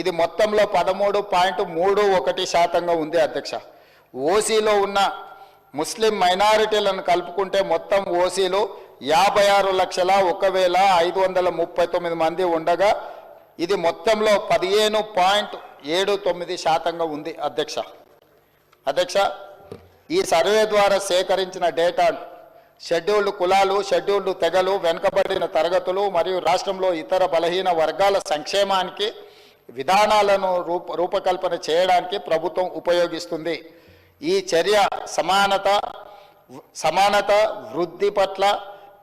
ఇది మొత్తంలో పదమూడు పాయింట్ మూడు ఒకటి శాతంగా ఉంది అధ్యక్ష. ఓసీలో ఉన్న ముస్లిం మైనారిటీలను కలుపుకుంటే మొత్తం ఓసీలు యాభై ఆరు లక్షల ఒక వేల ఐదు వందల ముప్పై తొమ్మిది మంది ఉండగా ఇది మొత్తంలో పదిహేను పాయింట్ ఏడు తొమ్మిది శాతంగా ఉంది అధ్యక్ష. అధ్యక్ష ఈ సర్వే ద్వారా సేకరించిన డేటా షెడ్యూల్డ్ కులాలు షెడ్యూల్డ్ తెగలు వెనుకబడిన తరగతులు మరియు రాష్ట్రంలో ఇతర బలహీన వర్గాల సంక్షేమానికి విధానాలను రూప రూపకల్పన చేయడానికి ప్రభుత్వం ఉపయోగిస్తుంది. ఈ చర్య సమానత సమానత వృద్ధి పట్ల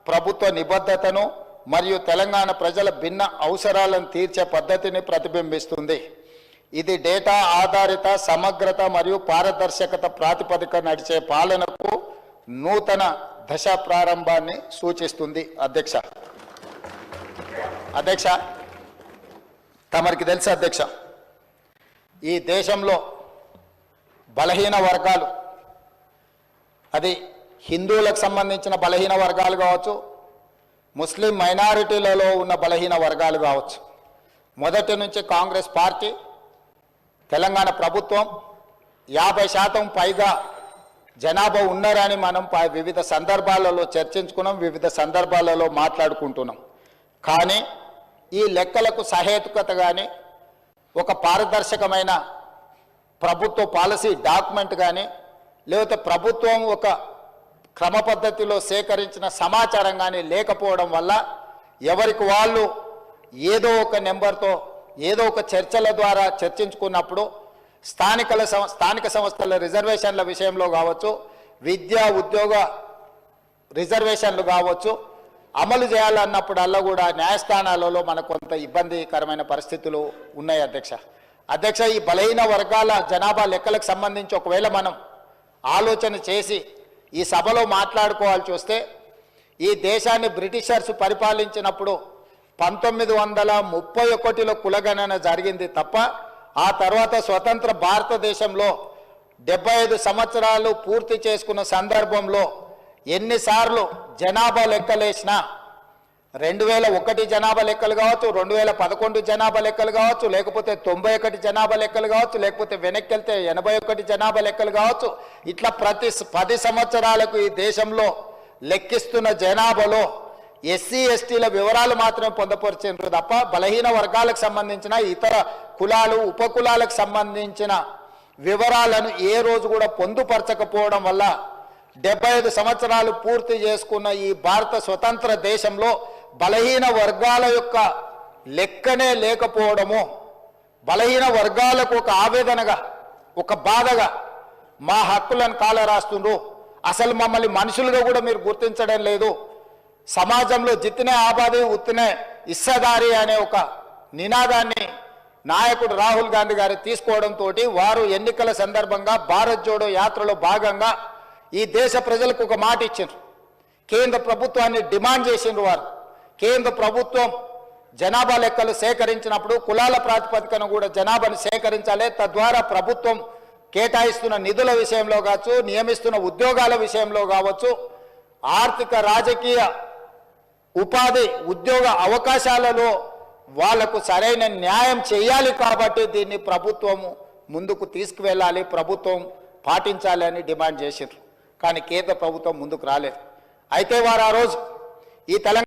ప్రభుత్వ నిబద్ధతను మరియు తెలంగాణ ప్రజల భిన్న అవసరాలను తీర్చే పద్ధతిని ప్రతిబింబిస్తుంది. ఇది డేటా ఆధారిత సమగ్రత మరియు పారదర్శకత ప్రాతిపదిక నడిచే పాలనకు నూతన దశ ప్రారంభాన్ని సూచిస్తుంది. అధ్యక్ష. అధ్యక్ష తమరికి తెలుసు అధ్యక్ష. ఈ దేశంలో బలహీన వర్గాలు అది హిందువులకు సంబంధించిన బలహీన వర్గాలు కావచ్చు ముస్లిం మైనారిటీలలో ఉన్న బలహీన వర్గాలు కావచ్చు. మొదటి నుంచి కాంగ్రెస్ పార్టీ తెలంగాణ ప్రభుత్వం యాభై శాతం పైగా జనాభా ఉన్నారని మనం వివిధ సందర్భాలలో చర్చించుకున్నాం వివిధ సందర్భాలలో మాట్లాడుకుంటున్నాం. కానీ ఈ లెక్కలకు సహేతుకత కానీ ఒక పారదర్శకమైన ప్రభుత్వ పాలసీ డాక్యుమెంట్ కానీ లేకపోతే ప్రభుత్వం ఒక క్రమ పద్ధతిలో సేకరించిన సమాచారం కానీ లేకపోవడం వల్ల ఎవరికి వాళ్ళు ఏదో ఒక నెంబర్తో ఏదో ఒక చర్చల ద్వారా చర్చించుకున్నప్పుడు స్థానికల సం- స్థానిక సంస్థల రిజర్వేషన్ల విషయంలో కావచ్చు విద్యా ఉద్యోగ రిజర్వేషన్లు కావచ్చు అమలు చేయాలన్నప్పుడల్లా కూడా న్యాయస్థానాలలో మనకు కొంత ఇబ్బందికరమైన పరిస్థితులు ఉన్నాయి అధ్యక్ష. అధ్యక్ష ఈ బలహీన వర్గాల జనాభా లెక్కలకు సంబంధించి ఒకవేళ మనం ఆలోచన చేసి ఈ సభలో మాట్లాడుకోవాల్సి వస్తే ఈ దేశాన్ని బ్రిటిషర్స్ పరిపాలించినప్పుడు పంతొమ్మిది వందల ముప్పై ఒకటిలో కులగణన జరిగింది తప్ప ఆ తర్వాత స్వతంత్ర భారతదేశంలో డెబ్బై ఐదు సంవత్సరాలు పూర్తి చేసుకున్న సందర్భంలో ఎన్నిసార్లు జనాభా లెక్కలేసిన రెండు వేల ఒకటి జనాభా లెక్కలు కావచ్చు రెండు వేల పదకొండు జనాభా లెక్కలు కావచ్చు లేకపోతే తొంభై ఒకటి జనాభా లెక్కలు కావచ్చు లేకపోతే వెనక్కి వెళ్తే ఎనభై ఒకటి జనాభా లెక్కలు కావచ్చు ఇట్లా ప్రతి పది సంవత్సరాలకు ఈ దేశంలో లెక్కిస్తున్న జనాభాలో ఎస్సీ ఎస్టీల వివరాలు మాత్రమే పొందపరిచారు తప్ప బలహీన వర్గాలకు సంబంధించిన ఇతర కులాలు ఉపకులాలకు సంబంధించిన వివరాలను ఏ రోజు కూడా పొందుపరచకపోవడం వల్ల డెబ్బై ఐదు సంవత్సరాలు పూర్తి చేసుకున్న ఈ భారత స్వతంత్ర దేశంలో బలహీన వర్గాల యొక్క లెక్కనే లేకపోవడము బలహీన వర్గాలకు ఒక ఆవేదనగా ఒక బాధగా మా హక్కులను కాలరాస్తుండ్రు. అసలు మమ్మల్ని మనుషులుగా కూడా మీరు గుర్తించడం లేదు. సమాజంలో జిత్తినే ఆబాది ఉత్తినే ఇస్సదారి అనే ఒక నినాదాన్ని నాయకుడు రాహుల్ గాంధీ గారు తీసుకోవడంతో వారు ఎన్నికల సందర్భంగా భారత్ జోడో యాత్రలో భాగంగా ఈ దేశ ప్రజలకు ఒక మాట ఇచ్చారు కేంద్ర ప్రభుత్వాన్ని డిమాండ్ చేసిండ్రు వారు. కేంద్ర ప్రభుత్వం జనాభా లెక్కలు సేకరించినప్పుడు కులాల ప్రాతిపదికన కూడా జనాభాను సేకరించాలి. తద్వారా ప్రభుత్వం కేటాయిస్తున్న నిధుల విషయంలో కావచ్చు నియమిస్తున్న ఉద్యోగాల విషయంలో కావచ్చు ఆర్థిక రాజకీయ ఉపాధి ఉద్యోగ అవకాశాలలో వాళ్ళకు సరైన న్యాయం చేయాలి కాబట్టి దీన్ని ప్రభుత్వము ముందుకు తీసుకువెళ్ళాలి ప్రభుత్వం పాటించాలి అని డిమాండ్ చేసిండ్రు. కానీ కేంద్ర ప్రభుత్వం ముందుకు రాలేదు. అయితే వారు ఆ రోజు ఈ తెలంగాణ